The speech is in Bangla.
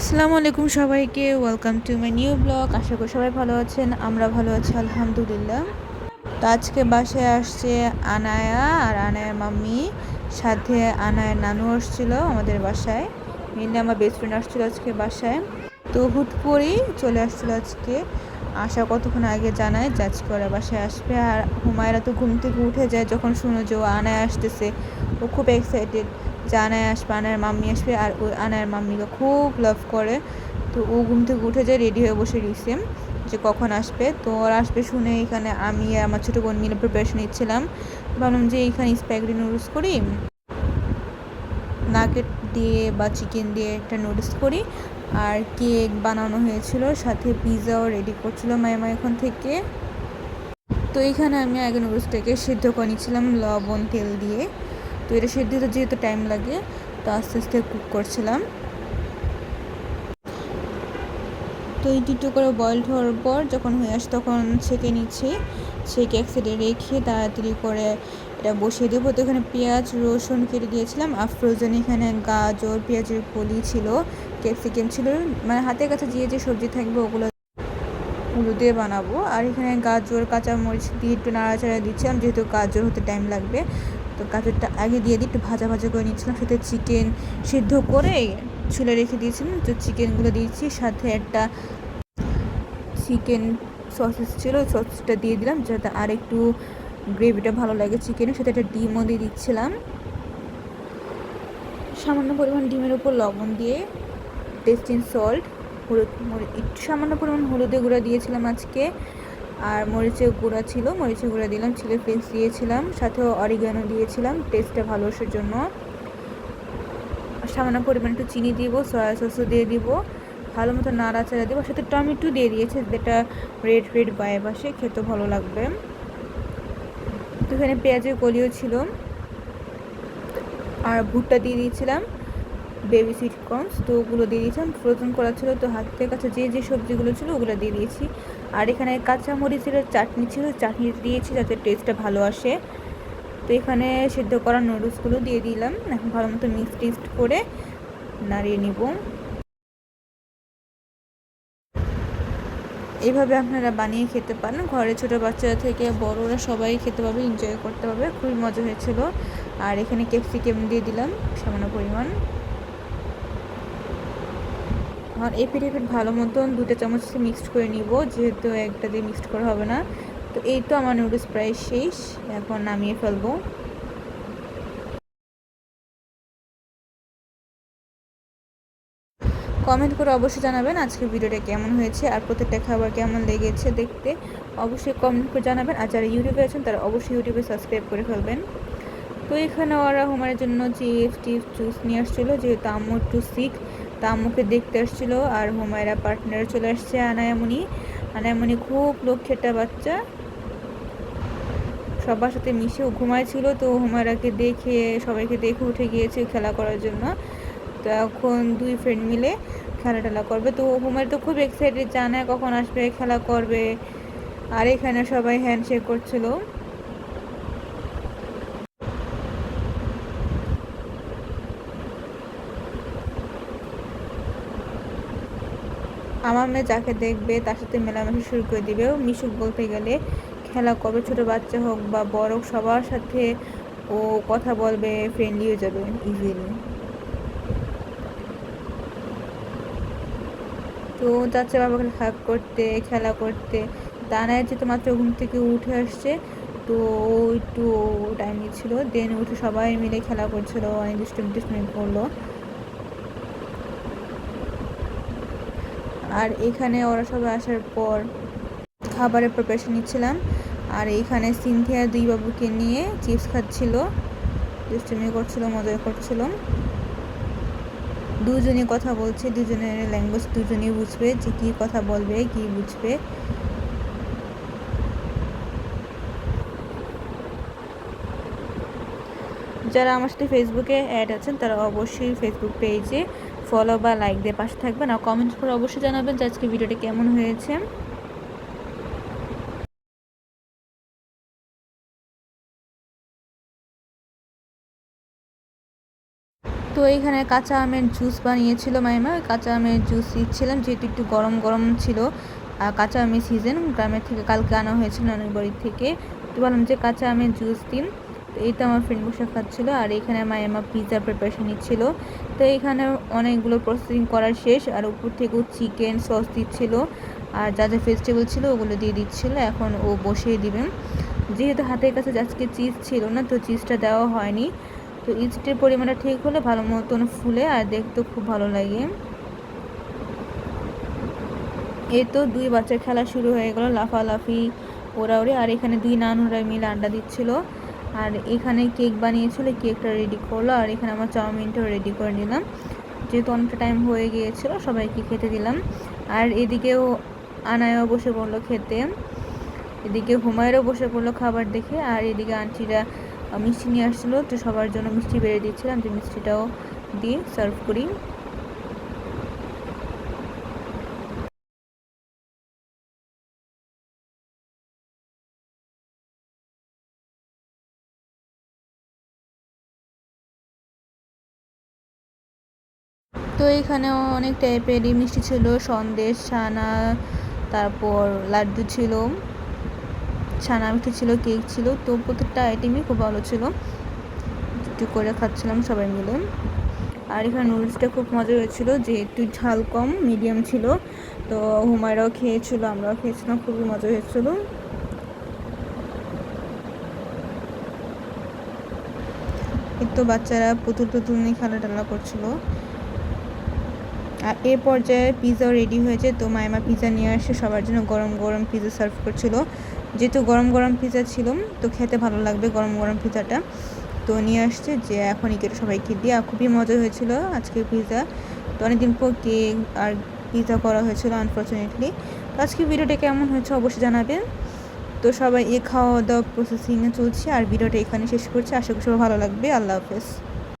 আসসালামু আলাইকুম সবাইকে welcome to my new blog আশা করি সবাই ভালো আছেন, আমরা ভালো আছি, আলহামদুলিল্লাহ। তো আজকে বাসায় আসছে আনায়া আর আনায়া মাম্মি। সাথে আনায়ের নানু আসছিল আমাদের বাসায়। মেনলি আমার বেস্ট ফ্রেন্ড আসছিল আজকে বাসায়। তো হুট করেই চলে আসছিল আজকে। আশা কতক্ষণ আগে জানায় যে আজকে ওরা বাসায় আসবে। আর হুমায়রা তো ঘুম থেকে উঠে যায় যখন শুনো যে ও আনায় আসতেছে। ও খুব এক্সাইটেড যে আনায় আসবে আনায়ের মাম্মি আসবে আর ওই আনায়ের মাম্মিকে খুব লাভ করে। তো ও ঘুম থেকে উঠে যায় রেডি হয়ে বসে রয়েছে যে কখন আসবে। তো ওরা আসবে শুনে এখানে আমি আর আমার ছোটো বোন মিলে প্রিপারেশন নিচ্ছিলাম। ভাবলাম যে এখানে স্প্যাগেটি নুডলস করি নাগেট দিয়ে বা চিকেন দিয়ে একটা নুডলস করি। আর কেক বানানো হয়েছিল, সাথে পিৎজাও রেডি করছিল মায়ামা এখন থেকে। তো এখানে আমি আগে নুডলসটাকে সিদ্ধ করে নিচ্ছিলাম লবণ, তেল দিয়ে। তো এটা সেদ্ধ হতে যেহেতু টাইম লাগে, তো আস্তে আস্তে কুক করছিলাম। তো এই দুটো করে বয়েল হওয়ার পর যখন হয়ে আসে তখন ছেঁকে নিচ্ছি। ছেঁকে এক সাইডে রেখে তাড়াতাড়ি করে এটা বসিয়ে দেবো। তো এখানে পেঁয়াজ, রসুন কেটে দিয়েছিলাম। আর ফ্রোজেন এখানে গাজর, পেঁয়াজের কলি ছিল ক্যাপসিকাম ছিল। মানে হাতের কাছে যে যে সবজি থাকবে ওগুলো ওগুলো দিয়ে বানাবো। আর এখানে গাজর, কাঁচামরিচ দিয়ে একটু নাড়াচাড়া দিচ্ছিলাম, যেহেতু গাজর হতে টাইম লাগবে। তো গাজরটা আগে দিয়ে দিই একটু ভাজা ভাজা করে নিচ্ছিলাম সাথে চিকেন সিদ্ধ করে ছুলে রেখে দিয়েছিলাম। তো চিকেনগুলো দিয়েছি, সাথে একটা চিকেন সসেস ছিল সসটা দিয়ে দিলাম, যাতে আর একটু গ্রেভিটা ভালো লাগে চিকেনের সাথে একটা ডিমও দিয়ে দিচ্ছিলাম। সামান্য পরিমাণ ডিমের উপর লবণ দিয়ে টেস্টিং সল্ট হলুদ একটু সামান্য পরিমাণ হলুদের গুঁড়া দিয়েছিলাম আজকে। আর মরিচের গুঁড়া ছিল, মরিচের গুঁড়া দিলাম চিলি ফ্লেক্স দিয়েছিলাম, সাথেও অরিগানো দিয়েছিলাম টেস্টটা ভালো আসার জন্য। সামান্য পরিমাণ একটু চিনি দিব সয়া সসও দিয়ে দিব, ভালো মতো নাড়াচাড়া দেবো, সাথে টমেটো দিয়ে দিয়েছে, যেটা রেড রেড বায়ে বাসে খেতে ভালো লাগবে। তো এখানে পেঁয়াজের কলিও ছিল। আর ভুট্টা দিয়ে দিয়েছিলাম। বেবি সুইট কর্নস তো ওগুলো দিয়ে দিয়েছিলাম ফ্রোজেন করা ছিল, তো হাতের কাছে যে যে সবজিগুলো ছিল ওগুলো দিয়ে দিয়েছি। আর এখানে কাঁচা মরিচের চাটনি ছিল, চাটনি দিয়েছি যাতে টেস্টটা ভালো আসে। তো এখানে সিদ্ধ করা নুডলসগুলো দিয়ে দিলাম। এখন ভালো মতো মিক্স টেস্ট করে নাড়িয়ে নিব। এইভাবে আপনারা বানিয়ে খেতে পারেন। ঘরে ছোটো বাচ্চারা থেকে বড়রা সবাই খেতে পাবে এনজয় করতে পারবে। খুবই মজা হয়েছিল। আর এখানে ক্যাপসিকাম দিয়ে দিলাম, সামান্য পরিমাণ। আর এপিট এপিট ভালো মতন দুটো চামচ মিক্সড করে নিব, যেহেতু একটা দিয়ে মিক্সড করা হবে না। তো এই তো আমার নুডলস প্রায় শেষ, এখন নামিয়ে ফেলব। কমেন্ট করে অবশ্যই জানাবেন আজকে ভিডিওটা কেমন হয়েছে আর প্রত্যেকটা খাবার কেমন লেগেছে দেখতে। অবশ্যই কমেন্ট করে জানাবেন আর যারা ইউটিউবে আছেন তারা অবশ্যই ইউটিউবে সাবস্ক্রাইব করে ফেলবেন। তো এখানে ওরা হোমারের জন্য চিপস টিপস জুস নিয়ে আসছিল, যেহেতু আম্মু একটু সিক তা আম্মুকে দেখতে আসছিল আর হুমায়রা পার্টনার চলে আসছে আনায়ামনি আনায়ামনি খুব লক্ষ্যেটা বাচ্চা। সবার সাথে মিশেও ঘুমাইছিল তো হুমায়রাকে দেখে, সবাইকে দেখে উঠে গিয়েছে খেলা করার জন্য। তো এখন দুই ফ্রেন্ড মিলে খেলা টেলা করবে। তো হুমায়রা তো খুব এক্সাইটেড জানায় কখন আসবে, খেলা করবে। আর এখানে সবাই হ্যান্ডশেক করছিল। আমার যাকে দেখবে তার সাথে মেলামেশা শুরু করে দিবে। মিশুক বলতে গেলে খেলা করবে ছোটো বাচ্চা হোক বা বড় সবার সাথে ও কথা বলবে ফ্রেন্ডলি হয়ে যাবে ইজিলি তো যাচ্ছে বাবাকে হাক করতে, খেলা করতে। দানায় যেহেতু মাত্র ঘুম থেকে উঠে আসছে, তো ও একটু টাইম নিচ্ছিল। দেন উঠে সবাই মিলে খেলা করছিল অনেক দুষ্টুমি দুষ্টুমি করল আর এখানে ওরা সবাই আসার পর খাবারের প্রিপারেশন নিচ্ছিলাম। আর এইখানে সিনথিয়া দুই বাবুকে নিয়ে চিপস খাচ্ছিল। দুষ্টুমি করছিল মজা করছিল দুজনে কথা বলছে, দুজনের ল্যাঙ্গুয়েজ দুজনেই বুঝবে যে কী কথা বলবে, কী বুঝবে। যারা আমার সাথে ফেসবুকে অ্যাড আছেন, তারা অবশ্যই ফেসবুক পেজে ফলো বা লাইক দিয়ে পাশে থাকবেন আর কমেন্ট করে অবশ্যই জানাবেন যে আজকে ভিডিওটা কেমন হয়েছে। তো এইখানে কাঁচা আমের জুস বানিয়েছিল মাইমা। কাঁচা আমের জুস দিচ্ছিলাম, যেহেতু একটু গরম গরম ছিল। আর কাঁচা আমের সিজন গ্রামের থেকে কালকে আনা হয়েছিল নানুর বাড়ির থেকে। তো বললাম যে কাঁচা আমের জুস দিন। এই তো আমার ফ্রেন্ড বসে খাচ্ছিল আর এখানে মায়ামা পিৎজা প্রিপারেশন নিচ্ছিল। তো এখানে অনেকগুলো প্রসেসিং করার শেষ আর উপর থেকেও চিকেন সস দিচ্ছিল আর যা যা ভেজিটেবল ছিল ওগুলো দিয়ে দিচ্ছিল। এখন ও বসিয়ে দিবেন যেহেতু হাতের কাছে আজকে চিজ ছিল না, তো চিজটা দেওয়া হয়নি। তো ইস্টের পরিমাণটা ঠিক হলে ভালো মতন ফুলে আর দেখতেও খুব ভালো লাগে। এই তো দুই বাচ্চার খেলা শুরু হয়ে গেল, লাফালাফি ওরা আর এখানে দুই নানুরা মিলে আড্ডা দিচ্ছিল। আর এখানে কেক বানিয়েছিল, কেকটা রেডি করল, আর এখানে আমার চাউমিনটাও রেডি করে নিলাম। যেহেতু অনেকটা টাইম হয়ে গিয়েছিল, সবাইকে খেতে দিলাম। আর এদিকেও আনায়ও বসে পড়ল খেতে। এদিকে হুমায়েরও বসে পড়ল খাবার দেখে, আর এদিকে আন্টিরা মিষ্টি নিয়ে আসছিল, তো সবার জন্য মিষ্টি বেড়ে দিচ্ছিলাম যে মিষ্টিটাও দিয়ে সার্ভ করি। তো এখানেও অনেক টাইপেরই মিষ্টি ছিল। সন্দেশ, ছানা, তারপর লাড্ডু ছিল, ছানা মিষ্টি ছিল, কেক ছিল। তো প্রত্যেকটা আইটেমই খুব ভালো ছিল। একটু করে খাচ্ছিলাম সবাই মিলে। আর এখানে নুডলসটা খুব মজা হয়েছিল যে একটু ঝাল কম মিডিয়াম ছিল। তো হুমায়রাও খেয়েছিল, আমরাও খেয়েছিলাম, খুবই মজা হয়েছিল। তো বাচ্চারা পুতুল টুতুল নিয়ে খেলা টেলা করছিল। আর এ পর্যায়ে পিৎজাও রেডি হয়েছে। তো মায়মা পিৎজা নিয়ে আসে। সবার জন্য গরম গরম পিৎজা সার্ভ করছিল। যেহেতু গরম গরম পিৎজা ছিল, তো খেতে ভালো লাগবে গরম গরম পিৎজাটা তো নিয়ে আসছে যে এখনই কেটে সবাইকে দিয়ে। আর খুবই মজা হয়েছিল আজকে পিৎজা তো অনেকদিন পর কেক আর পিৎজা করা হয়েছিল আনফর্চুনেটলি তো আজকে ভিডিওটা কেমন হয়েছে অবশ্যই জানাবেন। তো সবাই এ খাওয়া দাওয়া প্রসেসিংয়ে চলছে। আর ভিডিওটা এখানে শেষ করছে। আশা করি সবাই ভালো লাগবে। আল্লাহ হাফেজ।